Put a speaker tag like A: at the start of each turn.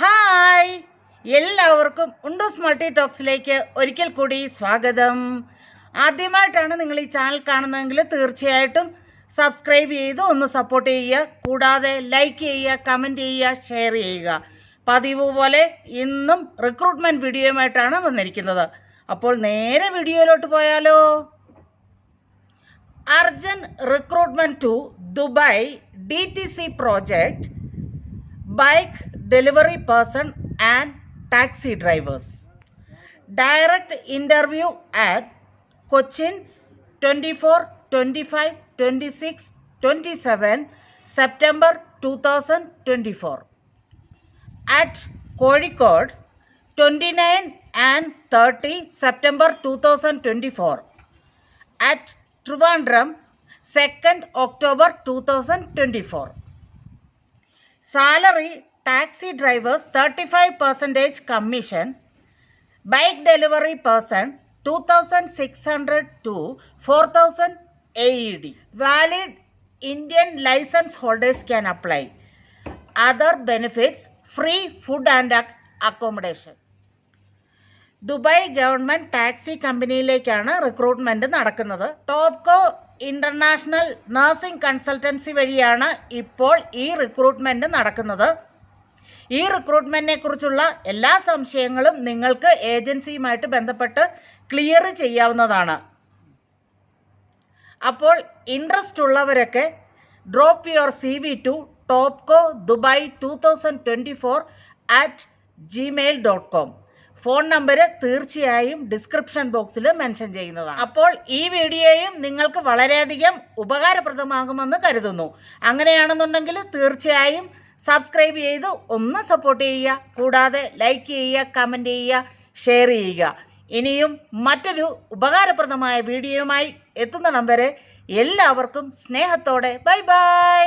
A: Hi എല്ലാവർക്കും ഉണ്ടോസ് multi ടോക്സിലേക്ക് ഒരിക്കൽ കൂടി സ്വാഗതം ആദ്യമായിട്ടാണ് നിങ്ങൾ ഈ ചാനൽ കാണുന്നതെങ്കിൽ തീർച്ചയായിട്ടും സബ്സ്ക്രൈബ് ചെയ്ത് ഒന്ന് സപ്പോർട്ട് ചെയ്യുക കൂടാതെ ലൈക്ക് ചെയ്യുക കമൻറ്റ് ചെയ്യുക ഷെയർ ചെയ്യുക പതിവ് പോലെ ഇന്നും റിക്രൂട്ട്മെൻറ്റ് വീഡിയോയുമായിട്ടാണ് വന്നിരിക്കുന്നത് അപ്പോൾ നേരെ വീഡിയോയിലോട്ട് പോയാലോ urgent recruitment to Dubai DTC project, bike delivery person and taxi drivers. Direct interview at Cochin 24, 25, 26, 27 September 2024. At Kozhikode 29 and 30 September 2024. At Trivandrum, 2nd October 2024. Salary, taxi drivers 35% commission, bike delivery person 2,600 to 4,000 AED. Valid Indian license holders can apply. Other benefits, free food and accommodation. Dubai government taxi കമ്പനിയിലേക്കാണ് recruitment നടക്കുന്നത് Topco international nursing consultancy വഴിയാണ് ഇപ്പോൾ ഈ recruitment നടക്കുന്നത് ഈ റിക്രൂട്ട്മെൻറ്റിനെ കുറിച്ചുള്ള എല്ലാ സംശയങ്ങളും നിങ്ങൾക്ക് ഏജൻസിയുമായിട്ട് ബന്ധപ്പെട്ട് ക്ലിയർ ചെയ്യാവുന്നതാണ് അപ്പോൾ ഇൻട്രസ്റ്റ് ഉള്ളവരൊക്കെ drop your C V to Topco Dubai two thousand twenty four at Gmail dot com phone number തീർച്ചയായും ഡിസ്ക്രിപ്ഷൻ ബോക്സിൽ മെൻഷൻ ചെയ്യുന്നതാണ് അപ്പോൾ ഈ വീഡിയോയും നിങ്ങൾക്ക് വളരെയധികം ഉപകാരപ്രദമാകുമെന്ന് കരുതുന്നു അങ്ങനെയാണെന്നുണ്ടെങ്കിൽ തീർച്ചയായും സബ്സ്ക്രൈബ് ചെയ്ത് ഒന്ന് സപ്പോർട്ട് ചെയ്യുക കൂടാതെ ലൈക്ക് ചെയ്യുക കമൻറ്റ് ചെയ്യുക ഷെയർ ചെയ്യുക ഇനിയും മറ്റൊരു ഉപകാരപ്രദമായ വീഡിയോയുമായി എത്തുന്ന വരെ എല്ലാവർക്കും സ്നേഹത്തോടെ ബൈ ബൈ